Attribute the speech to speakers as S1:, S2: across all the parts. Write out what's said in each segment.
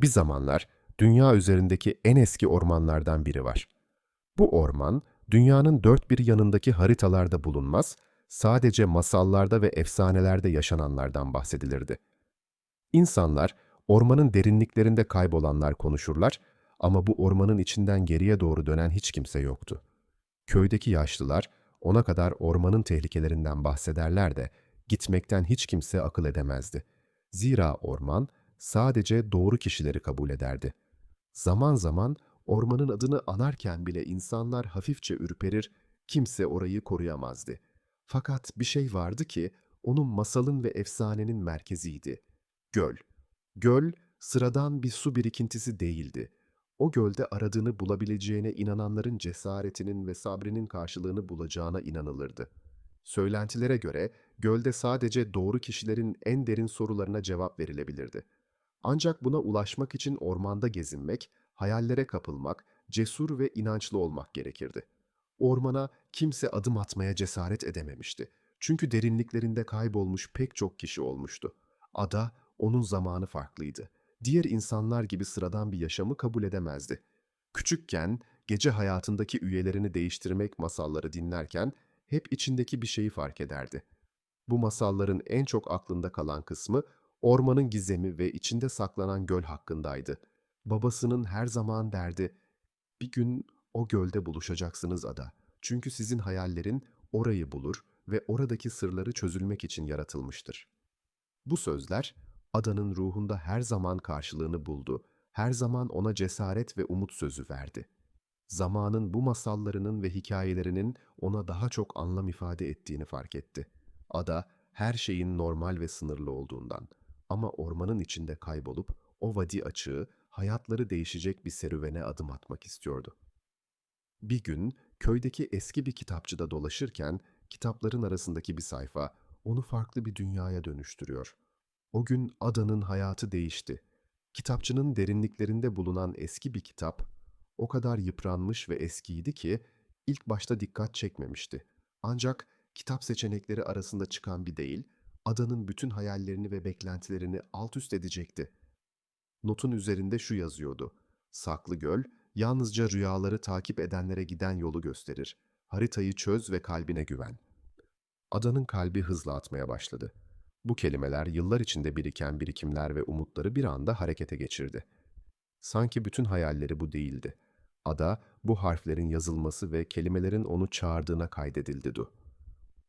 S1: Bir zamanlar dünya üzerindeki en eski ormanlardan biri var. Bu orman, dünyanın dört bir yanındaki haritalarda bulunmaz, sadece masallarda ve efsanelerde yaşananlardan bahsedilirdi. İnsanlar, ormanın derinliklerinde kaybolanlar konuşurlar ama bu ormanın içinden geriye doğru dönen hiç kimse yoktu. Köydeki yaşlılar ona kadar ormanın tehlikelerinden bahsederler de gitmekten hiç kimse akıl edemezdi. Zira orman sadece doğru kişileri kabul ederdi. Zaman zaman ormanın adını anarken bile insanlar hafifçe ürperir, kimse orayı koruyamazdı. Fakat bir şey vardı ki onun masalın ve efsanenin merkeziydi. Göl. Göl sıradan bir su birikintisi değildi. O gölde aradığını bulabileceğine inananların cesaretinin ve sabrinin karşılığını bulacağına inanılırdı. Söylentilere göre gölde sadece doğru kişilerin en derin sorularına cevap verilebilirdi. Ancak buna ulaşmak için ormanda gezinmek, hayallere kapılmak, cesur ve inançlı olmak gerekirdi. Ormana kimse adım atmaya cesaret edememişti. Çünkü derinliklerinde kaybolmuş pek çok kişi olmuştu. Ada onun zamanı farklıydı. Diğer insanlar gibi sıradan bir yaşamı kabul edemezdi. Küçükken gece hayatındaki üyelerini değiştirmek masalları dinlerken hep içindeki bir şeyi fark ederdi. Bu masalların en çok aklında kalan kısmı ormanın gizemi ve içinde saklanan göl hakkındaydı. Babasının her zaman derdi, bir gün o gölde buluşacaksınız ada. Çünkü sizin hayallerin orayı bulur ve oradaki sırları çözülmek için yaratılmıştır. Bu sözler adanın ruhunda her zaman karşılığını buldu, her zaman ona cesaret ve umut sözü verdi. Zamanın bu masallarının ve hikayelerinin ona daha çok anlam ifade ettiğini fark etti. Ada her şeyin normal ve sınırlı olduğundan ama ormanın içinde kaybolup o vadi açığı hayatları değişecek bir serüvene adım atmak istiyordu. Bir gün köydeki eski bir kitapçıda dolaşırken kitapların arasındaki bir sayfa onu farklı bir dünyaya dönüştürüyor. O gün adanın hayatı değişti. Kitapçının derinliklerinde bulunan eski bir kitap o kadar yıpranmış ve eskiydi ki ilk başta dikkat çekmemişti. Ancak kitap seçenekleri arasında çıkan bir değil, adanın bütün hayallerini ve beklentilerini alt üst edecekti. Notun üzerinde şu yazıyordu. Saklı göl, yalnızca rüyaları takip edenlere giden yolu gösterir. Haritayı çöz ve kalbine güven. Adanın kalbi hızla atmaya başladı. Bu kelimeler yıllar içinde biriken birikimler ve umutları bir anda harekete geçirdi. Sanki bütün hayalleri bu değildi. Ada, bu harflerin yazılması ve kelimelerin onu çağırdığına kaydedildi du.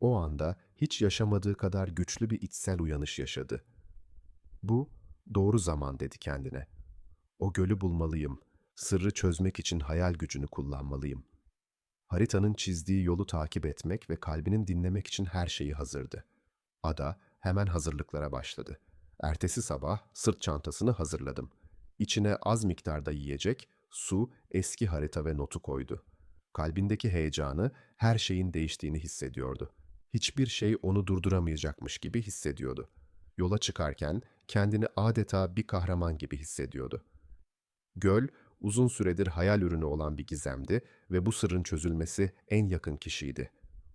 S1: O anda hiç yaşamadığı kadar güçlü bir içsel uyanış yaşadı. Bu, doğru zaman dedi kendine. O gölü bulmalıyım, sırrı çözmek için hayal gücünü kullanmalıyım. Haritanın çizdiği yolu takip etmek ve kalbinin dinlemek için her şeyi hazırdı. Ada hemen hazırlıklara başladı. Ertesi sabah sırt çantasını hazırladım. İçine az miktarda yiyecek, su, eski harita ve notu koydu. Kalbindeki heyecanı, her şeyin değiştiğini hissediyordu. Hiçbir şey onu durduramayacakmış gibi hissediyordu. Yola çıkarken kendini adeta bir kahraman gibi hissediyordu. Göl, uzun süredir hayal ürünü olan bir gizemdi ve bu sırrın çözülmesi en yakın kişiydi.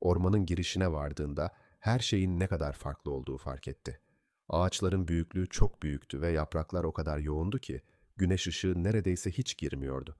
S1: Ormanın girişine vardığında her şeyin ne kadar farklı olduğu fark etti. Ağaçların büyüklüğü çok büyüktü ve yapraklar o kadar yoğundu ki güneş ışığı neredeyse hiç girmiyordu.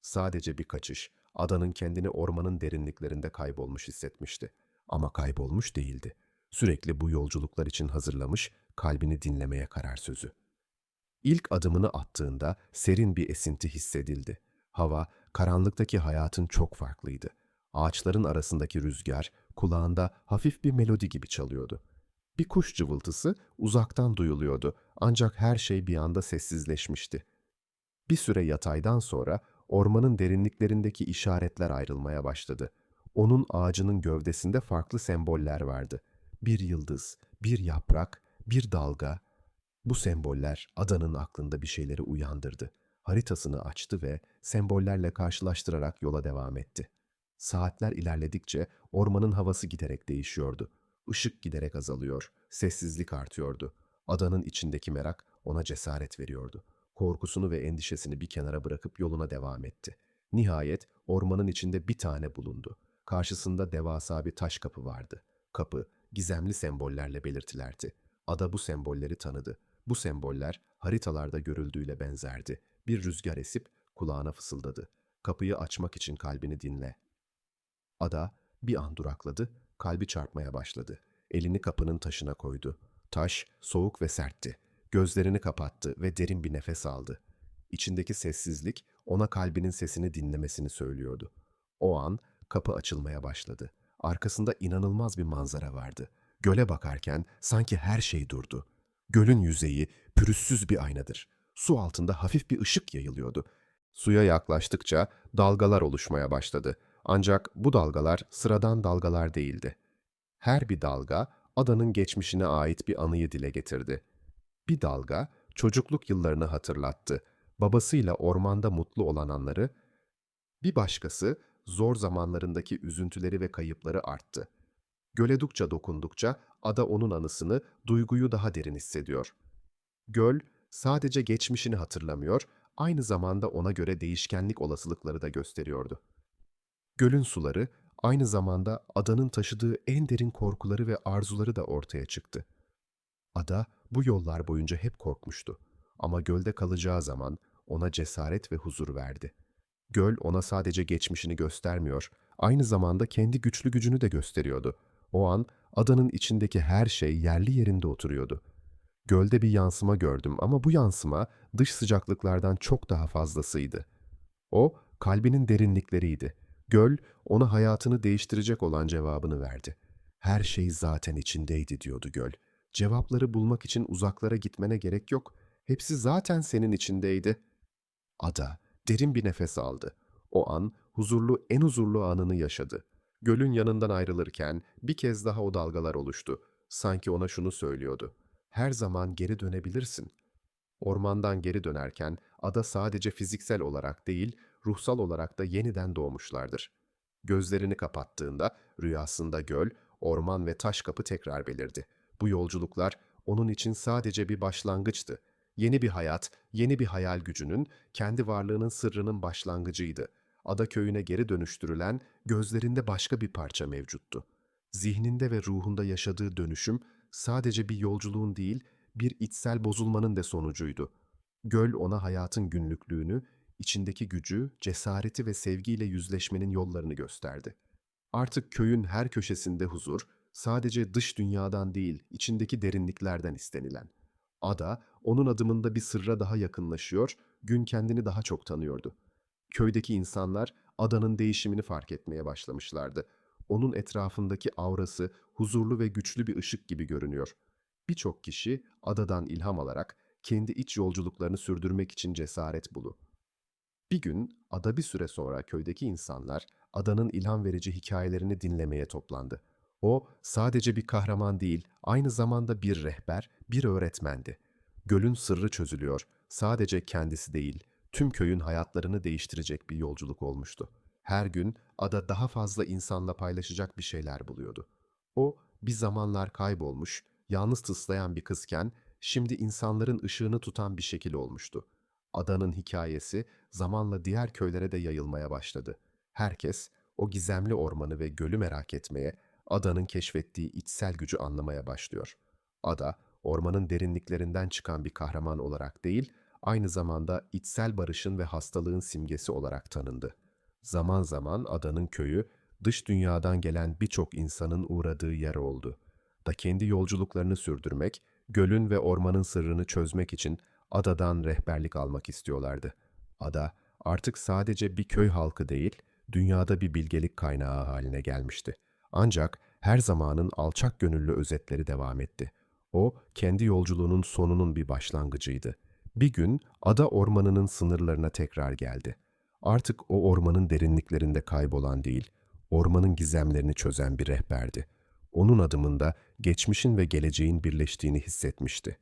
S1: Sadece bir kaçış, adanın kendini ormanın derinliklerinde kaybolmuş hissetmişti. Ama kaybolmuş değildi. Sürekli bu yolculuklar için hazırlamış, kalbini dinlemeye karar sözü. İlk adımını attığında serin bir esinti hissedildi. Hava, karanlıktaki hayatın çok farklıydı. Ağaçların arasındaki rüzgar, kulağında hafif bir melodi gibi çalıyordu. Bir kuş cıvıltısı uzaktan duyuluyordu ancak her şey bir anda sessizleşmişti. Bir süre yataydan sonra ormanın derinliklerindeki işaretler ayrılmaya başladı. Onun ağacının gövdesinde farklı semboller vardı. Bir yıldız, bir yaprak, bir dalga. Bu semboller adanın aklında bir şeyleri uyandırdı. Haritasını açtı ve sembollerle karşılaştırarak yola devam etti. Saatler ilerledikçe ormanın havası giderek değişiyordu. Işık giderek azalıyor, sessizlik artıyordu. Adanın içindeki merak ona cesaret veriyordu. Korkusunu ve endişesini bir kenara bırakıp yoluna devam etti. Nihayet ormanın içinde bir tane bulundu. Karşısında devasa bir taş kapı vardı. Kapı gizemli sembollerle belirtilerdi. Ada bu sembolleri tanıdı. Bu semboller haritalarda görüldüğüyle benzerdi. Bir rüzgar esip kulağına fısıldadı. Kapıyı açmak için kalbini dinle. Ada bir an durakladı, kalbi çarpmaya başladı. Elini kapının taşına koydu. Taş soğuk ve sertti. Gözlerini kapattı ve derin bir nefes aldı. İçindeki sessizlik ona kalbinin sesini dinlemesini söylüyordu. O an kapı açılmaya başladı. Arkasında inanılmaz bir manzara vardı. Göle bakarken sanki her şey durdu. Gölün yüzeyi pürüzsüz bir aynadır. Su altında hafif bir ışık yayılıyordu. Suya yaklaştıkça dalgalar oluşmaya başladı. Ancak bu dalgalar sıradan dalgalar değildi. Her bir dalga adanın geçmişine ait bir anıyı dile getirdi. Bir dalga çocukluk yıllarını hatırlattı. Babasıyla ormanda mutlu olan anları, bir başkası zor zamanlarındaki üzüntüleri ve kayıpları arttı. Göledukça dokundukça ada onun anısını, duyguyu daha derin hissediyor. Göl sadece geçmişini hatırlamıyor, aynı zamanda ona göre değişkenlik olasılıkları da gösteriyordu. Gölün suları aynı zamanda adanın taşıdığı en derin korkuları ve arzuları da ortaya çıktı. Ada bu yollar boyunca hep korkmuştu ama gölde kalacağı zaman ona cesaret ve huzur verdi. Göl ona sadece geçmişini göstermiyor, aynı zamanda kendi güçlü gücünü de gösteriyordu. O an adanın içindeki her şey yerli yerinde oturuyordu. Gölde bir yansıma gördüm ama bu yansıma dış sıcaklıklardan çok daha fazlasıydı. O, kalbinin derinlikleriydi. Göl, ona hayatını değiştirecek olan cevabını verdi. Her şey zaten içindeydi diyordu göl. Cevapları bulmak için uzaklara gitmene gerek yok. Hepsi zaten senin içindeydi. Ada derin bir nefes aldı. O an huzurlu en huzurlu anını yaşadı. Gölün yanından ayrılırken bir kez daha o dalgalar oluştu. Sanki ona şunu söylüyordu. Her zaman geri dönebilirsin. Ormandan geri dönerken ada sadece fiziksel olarak değil, ruhsal olarak da yeniden doğmuşlardır. Gözlerini kapattığında rüyasında göl, orman ve taş kapı tekrar belirdi. Bu yolculuklar onun için sadece bir başlangıçtı. Yeni bir hayat, yeni bir hayal gücünün, kendi varlığının sırrının başlangıcıydı. Ada köyüne geri dönüştürülen gözlerinde başka bir parça mevcuttu. Zihninde ve ruhunda yaşadığı dönüşüm sadece bir yolculuğun değil, bir içsel bozulmanın da sonucuydu. Göl ona hayatın günlüklüğünü, içindeki gücü, cesareti ve sevgiyle yüzleşmenin yollarını gösterdi. Artık köyün her köşesinde huzur, sadece dış dünyadan değil, içindeki derinliklerden istenilen. Ada, onun adımında bir sırra daha yakınlaşıyor, gün kendini daha çok tanıyordu. Köydeki insanlar adanın değişimini fark etmeye başlamışlardı. Onun etrafındaki aurası huzurlu ve güçlü bir ışık gibi görünüyor. Birçok kişi adadan ilham alarak kendi iç yolculuklarını sürdürmek için cesaret bulu. Bir gün ada bir süre sonra köydeki insanlar adanın ilham verici hikayelerini dinlemeye toplandı. O sadece bir kahraman değil, aynı zamanda bir rehber, bir öğretmendi. Gölün sırrı çözülüyor, sadece kendisi değil, tüm köyün hayatlarını değiştirecek bir yolculuk olmuştu. Her gün ada daha fazla insanla paylaşacak bir şeyler buluyordu. O bir zamanlar kaybolmuş, yalnız tıslayan bir kızken şimdi insanların ışığını tutan bir şekil olmuştu. Adanın hikayesi zamanla diğer köylere de yayılmaya başladı. Herkes o gizemli ormanı ve gölü merak etmeye, adanın keşfettiği içsel gücü anlamaya başlıyor. Ada, ormanın derinliklerinden çıkan bir kahraman olarak değil, aynı zamanda içsel barışın ve hastalığın simgesi olarak tanındı. Zaman zaman adanın köyü, dış dünyadan gelen birçok insanın uğradığı yer oldu. Da kendi yolculuklarını sürdürmek, gölün ve ormanın sırrını çözmek için adadan rehberlik almak istiyorlardı. Ada artık sadece bir köy halkı değil, dünyada bir bilgelik kaynağı haline gelmişti. Ancak her zamanın alçak gönüllü özetleri devam etti. O, kendi yolculuğunun sonunun bir başlangıcıydı. Bir gün ada ormanının sınırlarına tekrar geldi. Artık o ormanın derinliklerinde kaybolan değil, ormanın gizemlerini çözen bir rehberdi. Onun adımında geçmişin ve geleceğin birleştiğini hissetmişti.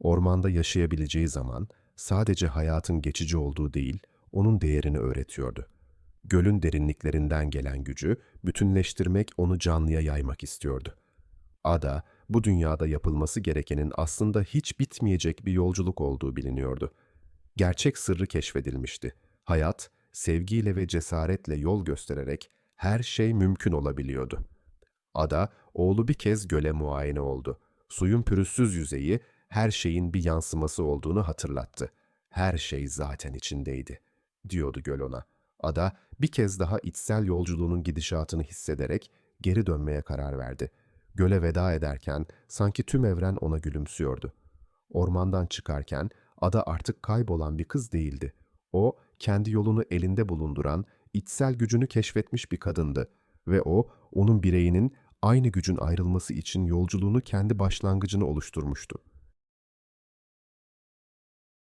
S1: Ormanda yaşayabileceği zaman sadece hayatın geçici olduğu değil, onun değerini öğretiyordu. Gölün derinliklerinden gelen gücü bütünleştirmek, onu canlıya yaymak istiyordu. Ada, bu dünyada yapılması gerekenin aslında hiç bitmeyecek bir yolculuk olduğu biliniyordu. Gerçek sırrı keşfedilmişti. Hayat, sevgiyle ve cesaretle yol göstererek her şey mümkün olabiliyordu. Ada, oğlu bir kez göle muayene oldu. Suyun pürüzsüz yüzeyi her şeyin bir yansıması olduğunu hatırlattı. Her şey zaten içindeydi, diyordu göl ona. Ada bir kez daha içsel yolculuğunun gidişatını hissederek geri dönmeye karar verdi. Göle veda ederken sanki tüm evren ona gülümsüyordu. Ormandan çıkarken ada artık kaybolan bir kız değildi. O, kendi yolunu elinde bulunduran, içsel gücünü keşfetmiş bir kadındı ve o, onun bireyinin aynı gücün ayrılması için yolculuğunu kendi başlangıcını oluşturmuştu.